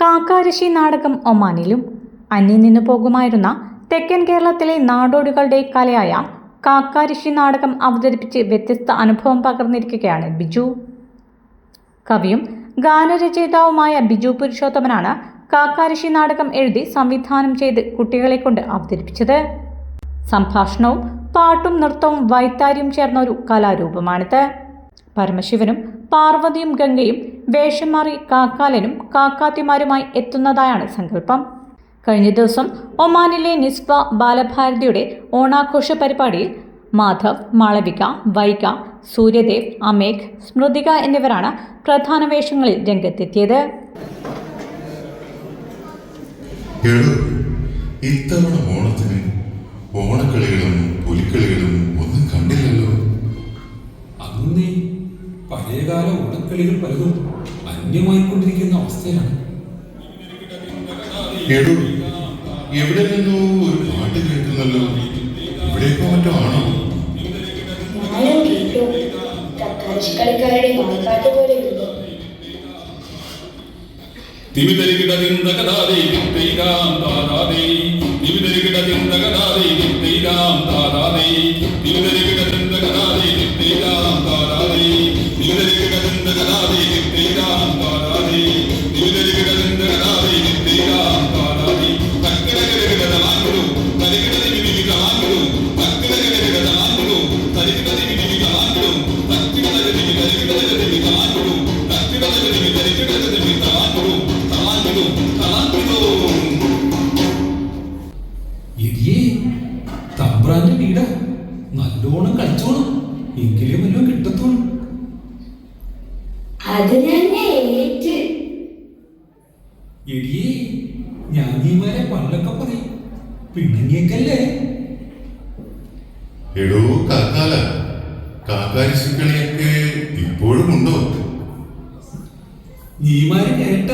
കാക്കാരശി നാടകം ഒമാനിലും അന്യം നിന്ന് പോകുമായിരുന്ന തെക്കൻ കേരളത്തിലെ നാടോടികളുടെ കലയായ കാക്കാരശി നാടകം അവതരിപ്പിച്ച് വ്യത്യസ്ത അനുഭവം പകർന്നിരിക്കുകയാണ് ബിജു. കവിയും ഗാനരചയിതാവുമായ ബിജു പുരുഷോത്തമനാണ് കാക്കാരശി നാടകം എഴുതി സംവിധാനം ചെയ്ത് കുട്ടികളെ കൊണ്ട് അവതരിപ്പിച്ചത്. സംഭാഷണവും പാട്ടും നൃത്തവും വൈത്താരിയും ചേർന്ന ഒരു കലാരൂപമാണിത്. പരമശിവനും പാർവതിയും ഗംഗയും വേഷം മാറി കാക്കാലനും കാക്കാത്തിമാരുമായി എത്തുന്നതായാണ് സങ്കല്പം. കഴിഞ്ഞ ദിവസം ഒമാനിലെ നിസ്ബ ബാലഭാരതിയുടെ ഓണാഘോഷ പരിപാടിയിൽ മാധവ് മാളവിക വൈക സൂര്യദേവ് അമേഘ് സ്മൃതിക എന്നിവരാണ് പ്രധാന വേഷങ്ങളിൽ രംഗത്തെത്തിയത്. ഇത്തവണ ഓണത്തിന് ഓണക്കളികളും പുലിക്കളികളും ഒന്നും കണ്ടില്ലല്ലോ. പഴയകാല ഓണക്കളികൾ പലതും അന്യമായിക്കൊണ്ടിരിക്കുന്ന അവസ്ഥയിലാണ്. എവിടെ നിന്നോ ഒരു പാട്ട് കേൾക്കുന്നല്ലോ. ഇവിടെ മറ്റോ ആണോ? കക്കാശിക്കളിക്കാരുടെ വായ്പാട്ട് പോലെ നല്ലോണം കളിച്ചോണം എങ്കിലേ വല്ലതും കിട്ടത്തോളൂ അത് തന്നെ ഏറ്റ്. എടിയേ ഞാനീമാരെ പണ്ടൊക്കെ പറയും. പിണങ്ങിയേക്കല്ലേ എടോ കാക്കാല. കാക്കാരിശുക്കളിയൊക്കെ ഇപ്പോഴും ഉണ്ടോ? നീമാരെ കേട്ട.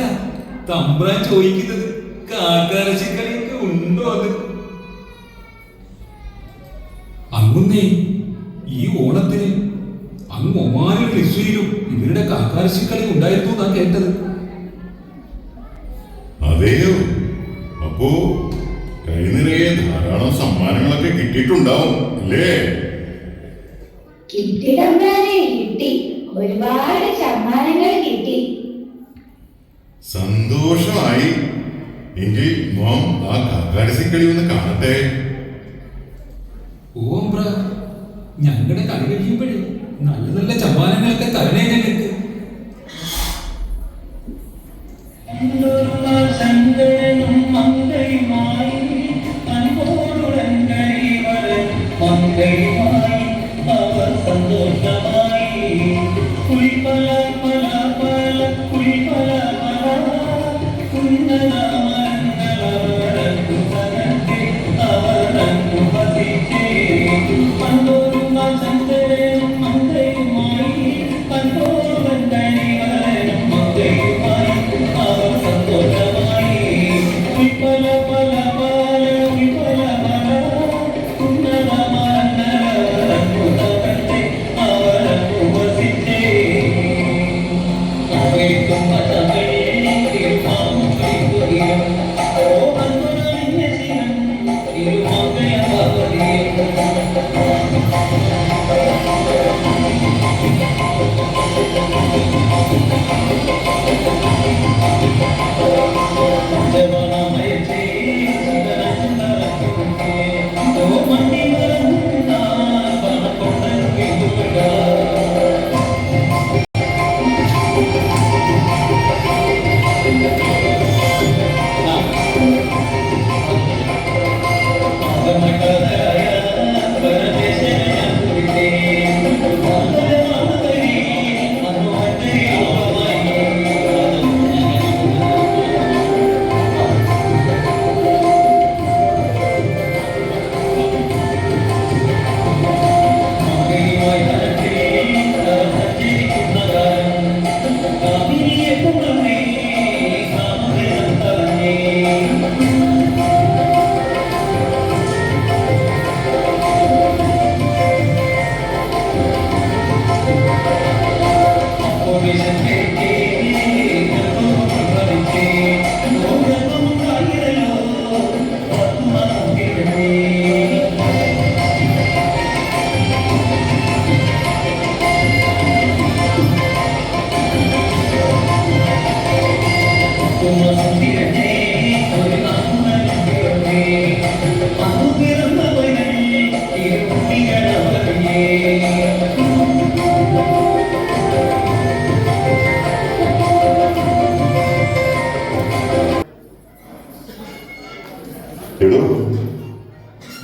തമ്പ്രാൻ ചോദിക്കുന്നത് കാക്കാരശിക്കളിയൊക്കെ ഉണ്ടോ അത്? അങ്ങുന്നേ ഈ ഓണത്തിന് അങ്ങ് ഒമാനും റിസ്വയിലും ഇവരുടെ കാക്കാരശിക്കളി ഉണ്ടായിരുന്നു എന്നാ കേട്ടത്. അതെയോ? അപ്പോ കൈനിറയെ ധാരാളം സമ്മാനങ്ങളൊക്കെ കിട്ടിയിട്ടുണ്ടാവും അല്ലേ? കിട്ടിടമ്പാനെ കിട്ടി. ഒരുപാട് സമ്മാനങ്ങൾ കിട്ടി. സന്തോഷമായി. എങ്കിൽ മോം ആ കാക്കാരസിക്കളി ഒന്ന് കാണട്ടെ. ഓംബ്ര ഞങ്ങളുടെ കളി കഴിയുമ്പോഴേ നല്ല നല്ല ചമ്മാനങ്ങളൊക്കെ തരണേ ഞങ്ങൾക്ക്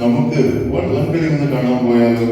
നമുക്ക് വള്ളംകളി ഒന്ന് കാണാൻ പോയാലോ?